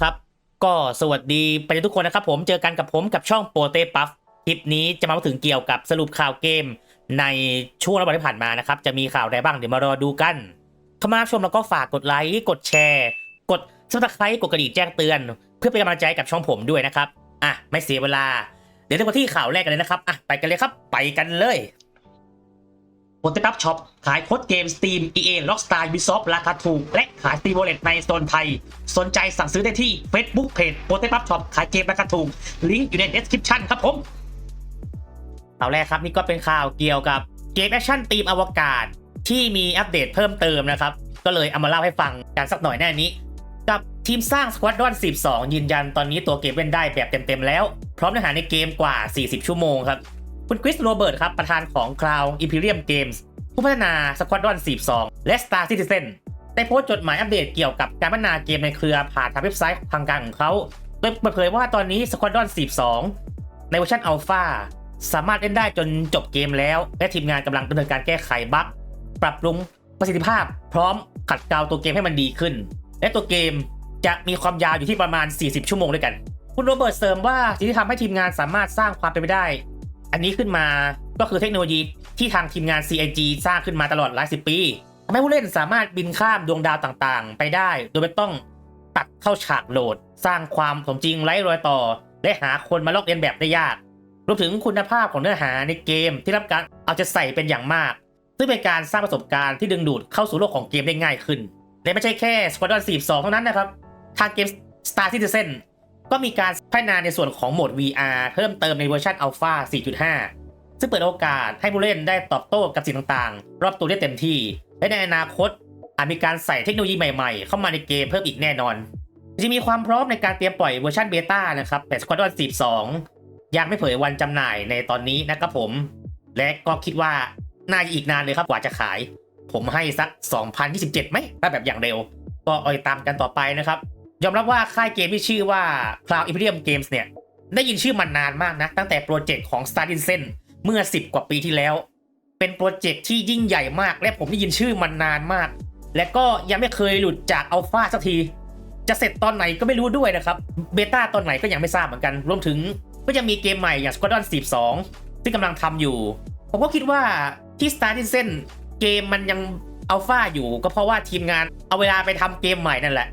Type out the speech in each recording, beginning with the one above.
ครับ ก็สวัสดีไปทุกคนนะครับผมเจอกันกับผมกับช่องโปเตปัฟคลิปนี้จะมาถึงเกี่ยวกับสรุปข่าวเกม ในช่วงระหว่างที่ผ่านมานะครับ จะมีข่าวใดบ้างเดี๋ยวมารอดูกันเข้ามาชมแล้วก็ฝากกดไลค์กดแชร์ กดซับสไครต์กดกระดิ่งแจ้งเตือน เพื่อเป็นกำลังใจกับช่องผมด้วยนะครับอะไม่เสียเวลา เดี๋ยวเริ่มกันที่ข่าวแรกกันเลยนะครับอะไปกันเลยครับ ไปกันเลย โปเต้ปัฟช็อป ขายโค้ดเกม Steam EA Rockstar Ubisoft ราคาถูก และขาย Steam Wallet ในโซนไทย สนใจสั่งซื้อได้ที่ Facebook Page โปเต้ปัฟช็อป ขายเกมราคาถูก ลิงก์อยู่ใน description ครับผมข่าวแรกครับนี่ก็เป็นข่าวเกี่ยวกับเกมแอคชั่นทีมอวกาศ ที่มีอัปเดตเพิ่มเติมนะครับ ก็เลยเอามาเล่าให้ฟังกันสักหน่อยแน่นี้ กับทีมสร้าง Squadron 12 ยืนยันตอนนี้ตัวเกมเล่นได้แบบเต็มๆแล้ว พร้อมเนื้อหาในเกมกว่า 40 ชั่วโมงครับ คุณคริสโรเบิร์ตครับ ประธานของ Cloud Imperium Games ผู้พัฒนา Squadron 42 และ Star Citizen ได้โพสต์จดหมายอัปเดตเกี่ยวกับการพัฒนาเกมในเครือผ่านทางเว็บไซต์ทางการของเขา โดยเปิดเผยว่าตอนนี้ Squadron 42 ในเวอร์ชัน Alpha สามารถเล่นได้จนจบเกมแล้ว และทีมงานกำลังดำเนินการแก้ไขบั๊กปรับปรุงประสิทธิภาพ พร้อมขัดเกลาตัวเกมให้มันดีขึ้น และตัวเกมจะมีความยาวอยู่ที่ประมาณ 40 ชั่วโมงด้วยกัน คุณโรเบิร์ตเสริมว่าสิ่งที่ทำให้ทีมงานสามารถสร้างความเป็นไปได้ อันนี้ขึ้นมาก็คือเทคโนโลยีที่ทางทีมงาน CIG สร้างขึ้นมาตลอดหลายสิบปีทำให้ผู้เล่นสามารถบินข้ามดวงดาวต่างๆ ไปได้ โดยไม่ต้องตัดเข้าฉากโหลด สร้างความสมจริงไร้รอยต่อ และหาคนมาลอกเลียนแบบได้ยาก รวมถึงคุณภาพของเนื้อหาในเกมที่รับการเอาใจะใส่เป็นอย่างมาก ซึ่งเป็นการสร้างประสบการณ์ที่ดึงดูดเข้าสู่โลกของเกมได้ง่ายขึ้น และไม่ใช่แค่ Squadron 42 เท่านั้นนะครับ ทางเกม Star Citizen ก็มีการพัฒนาในส่วนของโหมด VR เพิ่มเติมในเวอร์ชัน Alpha 4.5 ซึ่งเปิดโอกาสให้ผู้เล่นได้ตอบโต้กับสิ่งต่างๆ รอบตัวได้เต็มที่ และในอนาคต อาจมีการใส่เทคโนโลยีใหม่ๆ เข้ามาในเกมเพิ่มอีกแน่นอน จะมีความพร้อมในการเตรียมปล่อยเวอร์ชันเบต้านะครับแต่ Squadron 42 ยังไม่เผยวันจำหน่ายในตอนนี้นะครับผม และก็คิดว่าน่าจะอีกนานเลยครับกว่าจะขาย ผมให้สัก 2027ไหมถ้าแบบอย่างเร็ว ก็อาไปตามกันต่อไปนะครับ ยอมรับว่าค่ายเกมที่ชื่อว่า Cloud Imperium Games เนี่ย ได้ยินชื่อมันนานมากนะ ตั้งแต่โปรเจกต์ของ Star Citizen เมื่อ 10 กว่าปีที่แล้ว เป็นโปรเจกต์ที่ยิ่งใหญ่มาก และผมได้ยินชื่อมันนานมาก และก็ยังไม่เคยหลุดจากอัลฟาสักที จะเสร็จตอนไหนก็ไม่รู้ด้วยนะครับเบต้าตอนไหนก็ยังไม่ทราบเหมือนกัน รวมถึงก็จะมีเกมใหม่อย่าง Squadron 42ที่งกำลังทำอยู่ ผมก็คิดว่าที่ Star Citizen เกมมันยังอัลฟาอยู่ ก็เพราะว่าทีมงานเอาเวลาไปทำเกมใหม่นั่นแหละ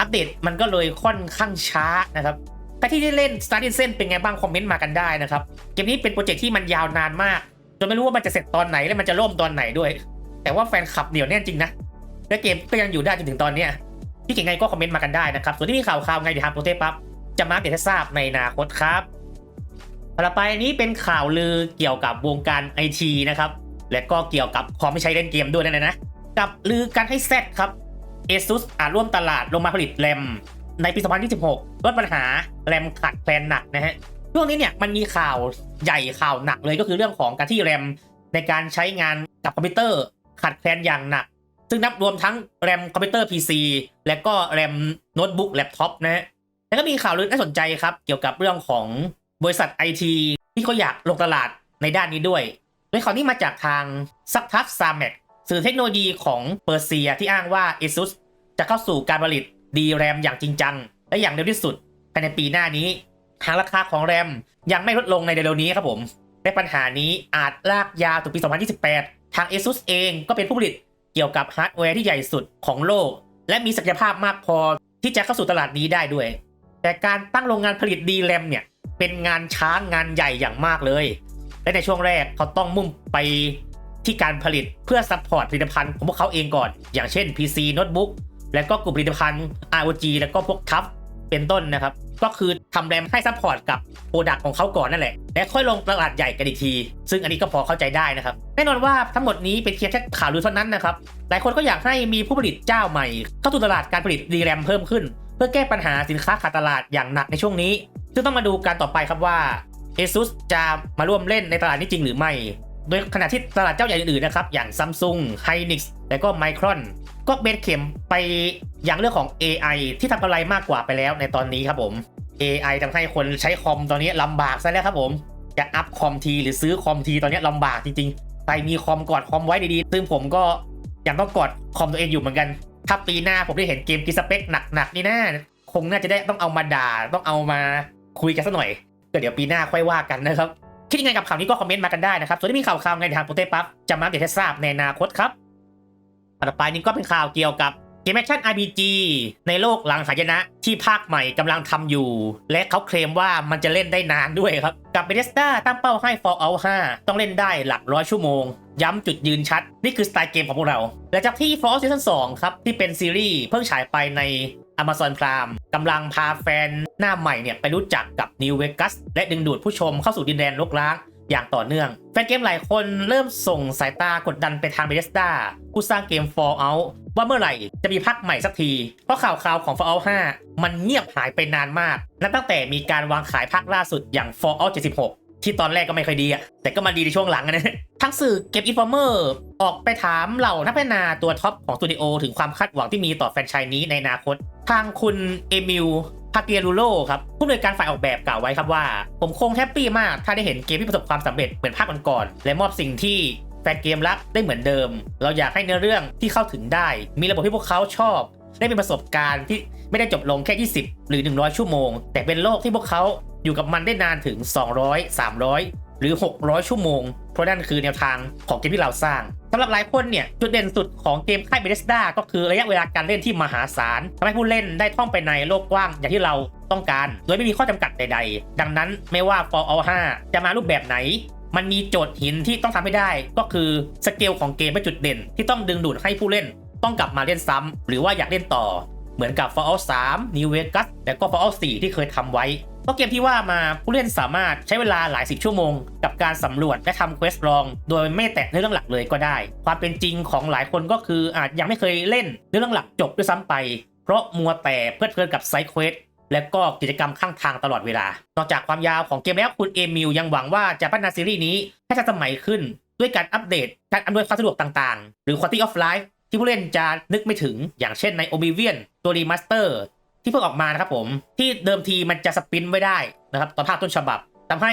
อัปเดตมันก็เลยค่อนข้างช้านะครับใครที่ได้เล่น Star Citizen เป็นไงบ้างคอมเมนต์มากันได้นะครับ เกมนี้เป็นโปรเจกต์ที่มันยาวนานมากจนไม่รู้ว่ามันจะเสร็จตอนไหนและมันจะล่มตอนไหนด้วย แต่ว่าแฟนคลับเหนียวแน่นจริงนะ และเกมก็ยังอยู่ได้จนถึงตอนเนี้ยที่เก่งไงก็คอมเมนต์มากันได้นะครับ ส่วนที่มีข่าวข่าวไงเดี๋ยวทางโปรเทปั๊บจะมาเดตให้ทราบในอนาคตครับต่อไปนี้เป็นข่าวลือเกี่ยวกับวงการไอทีนะครับและก็เกี่ยวกับคอมที่ใช้เล่นเกมด้วยนะนะกับลือการให้แซดครับ ASUS อาจร่วมตลาดลงมาผลิตแรมในปี 2026 ลดปัญหาแรมขาดแคลนหนักนะฮะช่วงนี้เนี่ยมันมีข่าวใหญ่ข่าวหนักเลยก็คือเรื่องของการที่แรมในการใช้งานกับคอมพิวเตอร์ขาดแคลนอย่างหนัก ซึ่งนับรวมทั้งแรมคอมพิวเตอร์ PC และก็แรมโน้ตบุ๊กแล็ปท็อปนะฮะแล้วก็มีข่าวลือน่าสนใจครับ เกี่ยวกับเรื่องของบริษัทไอทีที่เขาอยากลงตลาดในด้านนี้ด้วยโดยข่าวนี้มาจากทางซักทัฟซา m ม c สื่อเทคโนโลยีของเปอร์เซียที่อ้างว่า ASUS จะเข้าสู่การผลิตดีแรมอย่างจริงจัง และอย่างเร็วที่สุดภายในปีหน้านี้ หากราคาของแรมยังไม่ลดลงในเร็วๆนี้ครับผมและปัญหานี้อาจลากยาวถึงปี 2028 ทาง ASUS เองก็เป็นผู้ผลิตเกี่ยวกับฮาร์ดแวร์ที่ใหญ่สุดของโลก และมีศักยภาพมากพอที่จะเข้าสู่ตลาดนี้ได้ด้วย แต่การตั้งโรงงานผลิตดีแรมเนี่ยเป็นงานช้างานใหญ่อย่างมากเลย และในช่วงแรกเขาต้องมุ่งไป ที่การผลิตเพื่อซัพพอร์ตผลิตภัณฑ์ของพวกเขาเองก่อน อย่างเช่น PC โน้ตบุ๊กและก็กลุ่มผลิตภัณฑ์ ROG แล้วก็พวกทับเป็นต้นนะครับ ก็คือทำแรมให้ซัพพอร์ตกับโปรดักต์ของเขาก่อนนั่นแหละ และค่อยลงตลาดใหญ่กันอีกที ซึ่งอันนี้ก็พอเข้าใจได้นะครับ แน่นอนว่าทั้งหมดนี้เป็นเพียงแค่ข่าวลือเท่านั้นนะครับ หลายคนก็อยากให้มีผู้ผลิตเจ้าใหม่ เข้าสู่ตลาดการผลิตดีแรมเพิ่มขึ้น เพื่อแก้ปัญหาสินค้าขาดตลาดอย่างหนักในช่วงนี้ ซึ่งต้องมาดูการต่อไปครับว่า ASUS จะมาร่วมเล่นในตลาดนี้จริงหรือไม่ โดยขณะที่ตลาดเจ้าใหญ่อื่นๆนะครับ อย่าง Samsung, Hynix และก็ Micron ก็เบนเข็มไปอย่างเรื่องของ AI ที่ทำกำไรมากกว่าไปแล้วในตอนนี้ครับผม AI ทำให้คนใช้คอมตอนนี้ลำบากซะแล้วครับผม จะอัพคอมทีหรือซื้อคอมทีตอนนี้ลำบากจริงๆ ใครมีคอมกอดคอมไว้ดีๆ ซึ่งผมก็ยังต้องกอดคอมตัวเองอยู่เหมือนกัน ถ้าปีหน้าผมได้เห็นเกมกิสเปคหนักๆนี่นะคงน่าจะได้ต้องเอามาด่าต้องเอามาคุยกันสักหน่อยก็เดี๋ยวปีหน้าค่อยว่ากันนะครับ คิดยังไงกับข่าวนี้ก็คอมเมนต์มากันได้นะครับ ส่วนที่มีข่าวข่าวไงทางโปรเตปั๊บจะมาอัปเดตให้ทราบในอนาคตครับต่อไปนี้ก็เป็นข่าวเกี่ยวกับเกมแอคชั่น RPG ในโลกหลังหายนะที่ภาคใหม่กำลังทำอยู่ และเขาเคลมว่ามันจะเล่นได้นานด้วยครับ กับ Bethesda ตั้งเป้าให้ Fallout 5 ต้องเล่นได้หลักร้อยชั่วโมง ย้ำจุดยืนชัด นี่คือสไตล์เกมของพวกเรา และจากที่ Fallout Season 2 ครับ ที่เป็นซีรีส์เพิ่งฉายไปใน Amazon Prime กำลังพาแฟนหน้าใหม่เนี่ยไปรู้จักกับ New Vegas และดึงดูดผู้ชมเข้าสู่ดินแดนลกล้างอย่างต่อเนื่อง แฟนเกมหลายคนเริ่มส่งสายตากดดันไปทาง Bethesda ผู้สร้างเกม Fallout ว่าเมื่อไหร่จะมีภาคใหม่สักที เพราะข่าวคราวของ Fallout 5 มันเงียบหายไปนานมากนับตั้งแต่มีการวางขายภาคล่าสุดอย่าง Fallout 76 ที่ตอนแรกก็ไม่ค่อยดีอะแต่ก็มาดีในช่วงหลังอะนะทั้งสื่อเก็บอินฟอร์เมอร์ออกไปถามเหล่านักพัฒนาตัวท็อปของสตูดิโอถึงความคาดหวังที่มีต่อแฟรนไชส์นี้ในอนาคต ทางคุณเอมิลพาเตียรูโลครับผู้อำนวยการฝ่ายออกแบบกล่าวไว้ครับว่า ผมคงแฮปปี้มาก ถ้าได้เห็นเกมที่ประสบความสำเร็จเหมือนภาคก่อนๆและมอบสิ่งที่แฟนเกมรักได้เหมือนเดิม เราอยากให้เนื้อเรื่องที่เข้าถึงได้ มีระบบที่พวกเขาชอบ ได้เป็นประสบการณ์ที่ไม่ได้จบลงแค่ 20 หรือ 100 ชั่วโมง แต่เป็นโลกที่พวกเขา อยู่กับมันได้นานถึง 200 300 หรือ 600 ชั่วโมง เพราะนั่นคือแนวทางของเกมที่เราสร้างสำหรับหลายคนเนี่ย จุดเด่นสุดของเกมค่าย Bethesda ก็คือระยะเวลาการเล่นที่มหาศาลทำให้ผู้เล่นได้ท่องไปในโลกกว้างอย่างที่เราต้องการ โดยไม่มีข้อจำกัดใด ๆ ดังนั้นไม่ว่า Fallout 5 จะมารูปแบบไหนมันมีโจทย์หินที่ต้องทำให้ได้ก็คือสเกลของเกมเป็นจุดเด่น ที่ต้องดึงดูดให้ผู้เล่น ต้องกลับมาเล่นซ้ำหรือว่าอยากเล่นต่อ เหมือนกับ Fallout 3 New Vegas และก็ Fallout 4 ที่เคยทำไว้ ราะเกมที่ว่ามาผู้เล่นสามารถใช้เวลาหลายสิบชั่วโมง กับการสำรวจและทำเควส์รอง โดยไม่แตะเนื้อเรื่องหลักเลยก็ได้ ความเป็นจริงของหลายคนก็คืออาจยังไม่เคยเล่นเนื้อเรื่องหลักจบด้วยซ้ำไป เพราะมัวแต่เพลิดเพลินกับไซเควส์และก็กิจกรรมข้างทางตลอดเวลา นอกจากความยาวของเกมแล้วคุณเอมิลยังหวังว่าจะพัฒนาซีรีส์นี้ให้ทันสมัยขึ้น ด้วยการอัปเดต การอำนวยความสะดวกต่างๆ หรือ Quality of Life ที่ผู้เล่นจะนึกไม่ถึง อย่างเช่นใน Oblivion ตัวรีมาสเตอร์ ที่เพิ่งออกมานะครับผมที่เดิมทีมันจะสปรินต์ไม่ได้นะครับตอนภาคต้นฉบับทำให้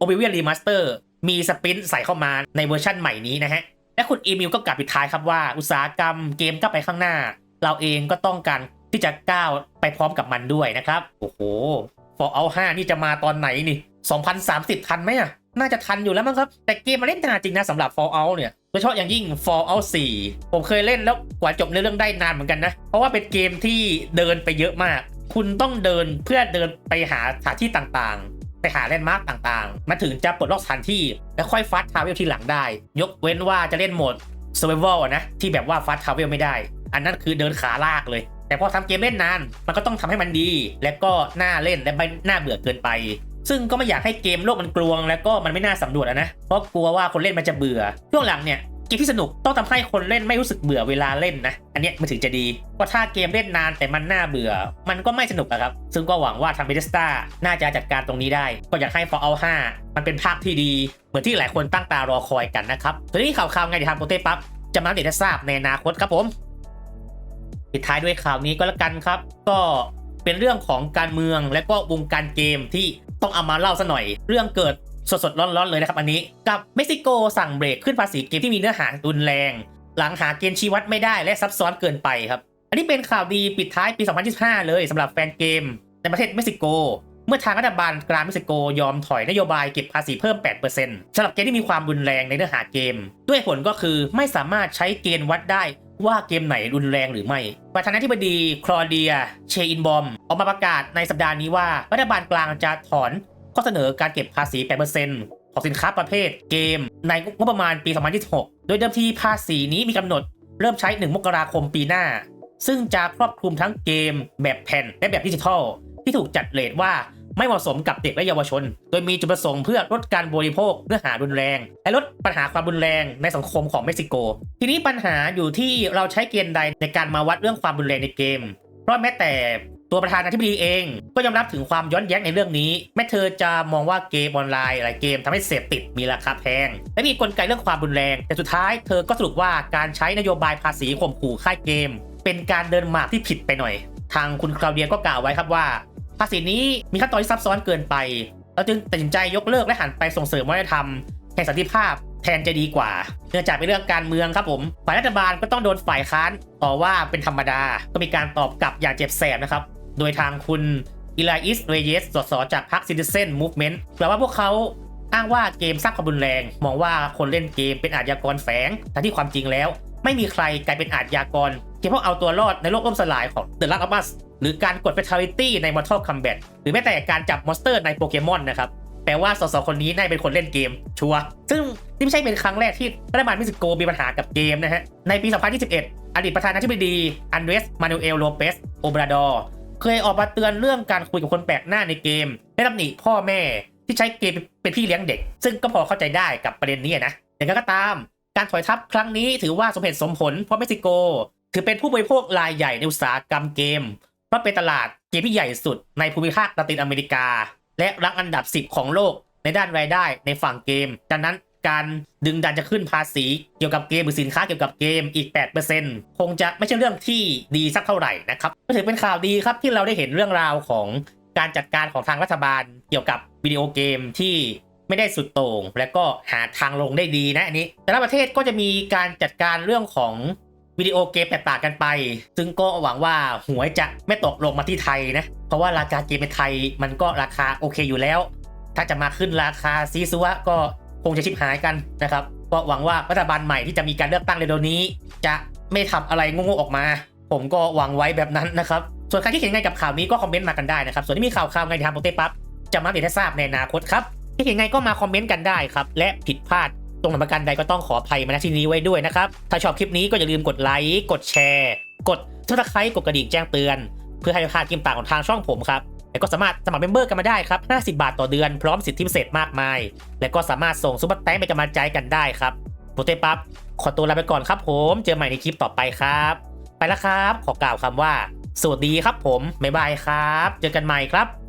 Oblivion Remaster มีสปรินต์ใส่เข้ามาในเวอร์ชั่นใหม่นี้นะฮะและคุณอีมิลก็กลับปิดท้ายครับว่าอุตสาหกรรมเกมก้าวไปข้างหน้า เราเองก็ต้องการที่จะก้าวไปพร้อมกับมันด้วยนะครับโอ้โห Fallout 5 นี่จะมาตอนไหนนี่ 2030 ทันไหมอะน่าจะทันอยู่แล้วมั้งครับ แต่เกมมันเล่นนานจริงนะสำหรับ Fallout เนี่ย โดยเฉพาะอย่างยิ่ง Fallout 4 ผมเคยเล่นแล้วกว่าจบในเรื่องได้นานเหมือนกันนะ เพราะว่าเป็นเกมที่เดินไปเยอะมาก คุณต้องเดินเพื่อเดินไปหาสถานที่ต่างๆ ไปหาแลนด์มาร์กต่างๆมันถึงจะปลดล็อกสถานที่แล้วค่อยฟาสทาวเวลทีหลังได้ ยกเว้นว่าจะเล่นโหมด Survival นะที่แบบว่าฟาสทาวเวลไม่ได้ อันนั้นคือเดินขาลากเลยแต่พอทำเกมเล่นนาน มันก็ต้องทำให้มันดี และก็น่าเล่นและไม่น่าเบื่อเกินไป ซึ่งก็ไม่อยากให้เกมโลกมันกลวง แล้วก็มันไม่น่าสำรวจนะ เพราะกลัวว่าคนเล่นมันจะเบื่อ ช่วงหลังเนี่ยเกมที่สนุกต้องทำให้คนเล่นไม่รู้สึกเบื่อเวลาเล่นนะ อันนี้มันถึงจะดี เพราะถ้าเกมเล่นนานแต่มันน่าเบื่อ มันก็ไม่สนุกอะครับ ซึ่งก็หวังว่าทาง Bethesda น่าจะจัดการตรงนี้ได้ ก็อยากให้ Fallout 5 มันเป็นภาคที่ดี เหมือนที่หลายคนตั้งตารอคอยกันนะครับทีนี้ข่าวๆไงเดี๋ยวทางโปรเต้ปั๊บจะมาเดตให้ทราบในอนาคตครับผมปิดท้ายด้วยข่าวนี้ก็แล้วกันครับ ก็เป็นเรื่องของการเมืองและก็วงการเกมที่ ต้องเอามาเล่าซะหน่อย เรื่องเกิดสดๆร้อนๆเลยนะครับอันนี้ กับเม็กซิโกสั่งเบรกขึ้นภาษีเกมที่มีเนื้อหารุนแรง หลังหาเกณฑ์ชี้วัดไม่ได้และซับซ้อนเกินไปครับ อันนี้เป็นข่าวดีปิดท้ายปี 2025 เลยสำหรับแฟนเกมในประเทศเม็กซิโก มื่อทางรัฐบาลกลางเม็กซิโกยอมถอยนโยบายเก็บภาษีเพิ่ม 8%สำหรับเกมที่มีความรุนแรงในเนื้อหาเกม ด้วยผลก็คือไม่สามารถใช้เกณฑ์วัดได้ว่าเกมไหนรุนแรงหรือไม่ ประธานาธิบดีคลอเดีย เชอินบอม ออกมาประกาศในสัปดาห์นี้ว่ารัฐบาลกลางจะถอนข้อเสนอการเก็บภาษี 8%ของสินค้าประเภทเกม ในงบประมาณปี 2026 โดยเดิมทีภาษีนี้มีกำหนดเริ่มใช้ 1 มกราคมปีหน้า ซึ่งจะครอบคลุมทั้งเกมแบบแผ่นและแบบดิจิทัล ที่ถูกจัดเรทว่า ไม่เหมาะสมกับเด็กและเยาวชน โดยมีจุดประสงค์เพื่อลดการบริโภคเนื้อหารุนแรง และลดปัญหาความรุนแรงในสังคมของเม็กซิโก ทีนี้ปัญหาอยู่ที่เราใช้เกณฑ์ใดในการมาวัดเรื่องความรุนแรงในเกม เพราะแม้แต่ตัวประธานาธิบดีเอง ก็ยอมรับถึงความย้อนแย้งในเรื่องนี้ แม้เธอจะมองว่าเกมออนไลน์หลายเกมทำให้เสพติดมีราคาแพง และมีกลไกเรื่องความรุนแรง แต่สุดท้ายเธอก็สรุปว่าการใช้นโยบายภาษีข่มขู่ค่ายเกม เป็นการเดินหมากที่ผิดไปหน่อย ทางคุณคลาวเดียก็กล่าวไว้ครับว่า ภาษีนี้มีขั้นตอนที่ซับซ้อนเกินไป เราจึงตัดสินใจยกเลิกและหันไปส่งเสริมวัฒนธรรมแห่งสันติภาพแทนจะดีกว่า เนื่องจากเป็นเรื่องการเมืองครับผม ฝ่ายรัฐบาลก็ต้องโดนฝ่ายค้านต่อว่าเป็นธรรมดา ก็มีการตอบกลับอย่างเจ็บแสบนะครับ โดยทางคุณอิลาอิสเรเยสสสจากพรรคซิติเซนมูฟเมนต์แปลว่าพวกเขาอ้างว่าเกมสร้างความรุนแรง มองว่าคนเล่นเกมเป็นอาชญากรแฝงแต่ที่ความจริงแล้ว ไม่มีใครกลายเป็นอาชญากร เพียงเพราะเอาตัวรอดในโลกล่มสลายของ The Last of Us หรือการกด Fatality ใน Mortal Kombat หรือแม้แต่การจับมอนสเตอร์ในโปเกมอนนะครับแปลว่าสสคนนี้น่าเป็นคนเล่นเกมชัวร์ซึ่งนี่ไม่ใช่เป็นครั้งแรกที่รัฐบาลเม็กซิโกมีปัญหากับเกมนะฮะ ในปี 2021 อดีตประธานาธิบดีอันเดรส มานูเอล โลเปส โอบราดอร์ เคยออกมาเตือนเรื่องการคุยกับคนแปลกหน้าในเกมและตำหนิพ่อแม่ที่ใช้เกมเป็นพี่เลี้ยงเด็ก ซึ่งก็พอเข้าใจได้กับประเด็นนี้นะแต่ก็ตาม การถอยทัพครั้งนี้ถือว่าสมเหตุสมผลเพราะเม็กซิโก ถือเป็นผู้บริโภครายใหญ่ในอุตสาหกรรมเกมเพราะเป็นตลาดเกมที่ใหญ่สุดในภูมิภาคลาตินอเมริกา และรังอันดับ 10 ของโลกในด้านรายได้ในฝั่งเกม ดังนั้นการดึงดันจะขึ้นภาษีเกี่ยวกับเกมหรือสินค้าเกี่ยวกับเกมอีก 8%คงจะไม่ใช่เรื่องที่ดีสักเท่าไหร่นะครับก็ถือเป็นข่าวดีครับที่เราได้เห็นเรื่องราวของการจัดการของทางรัฐบาล เกี่ยวกับวิดีโอเกมที่ไม่ได้สุดโต่งและก็หาทางลงได้ดีนะอันนี้ แต่ละประเทศก็จะมีการจัดการเรื่องของ วิดีโอเกมแตกต่างกันไป ซึ่งก็หวังว่าหวยจะไม่ตกลงมาที่ไทยนะ เพราะว่าราคาเกมในไทยมันก็ราคาโอเคอยู่แล้ว ถ้าจะมาขึ้นราคาซีซัวก็คงจะชิบหายกันนะครับ ก็หวังว่ารัฐบาลใหม่ที่จะมีการเลือกตั้งเร็วๆนี้ จะไม่ทำอะไรโง่ๆออกมา ผมก็หวังไว้แบบนั้นนะครับ ส่วนใครที่เห็นไงกับข่าวนี้ก็คอมเมนต์มากันได้นะครับ ส่วนที่มีข่าวข่าวไงทางโปรเต้ปั๊บจะมาเปลี่ยนให้ทราบในอนาคตครับที่เห็นไงก็มาคอมเมนต์กันได้ครับ และผิดพลาด ตรงไหนประกันใดก็ต้องขออภัยมาณที่นี้ไว้ด้วยนะครับ ถ้าชอบคลิปนี้ก็อย่าลืมกดไลค์ กดแชร์ กดซับสไครต์กดกระดิ่งแจ้งเตือน เพื่อให้พลาดคลิปต่างของทางช่องผมครับและก็สามารถสมัครเมมเบอร์กันมาได้ครับ 50 บาทต่อเดือนพร้อมสิทธิพิเศษมากมาย และก็สามารถส่งซุปเปอร์แตงเป็นกำลังใจกันได้ครับโปรเตปับขอตัวลาไปก่อนครับผม เจอใหม่ในคลิปต่อไปครับ ไปแล้วครับ ขอกล่าวคำว่า สวัสดีครับผม บ๊ายบายครับ เจอกันใหม่ครับ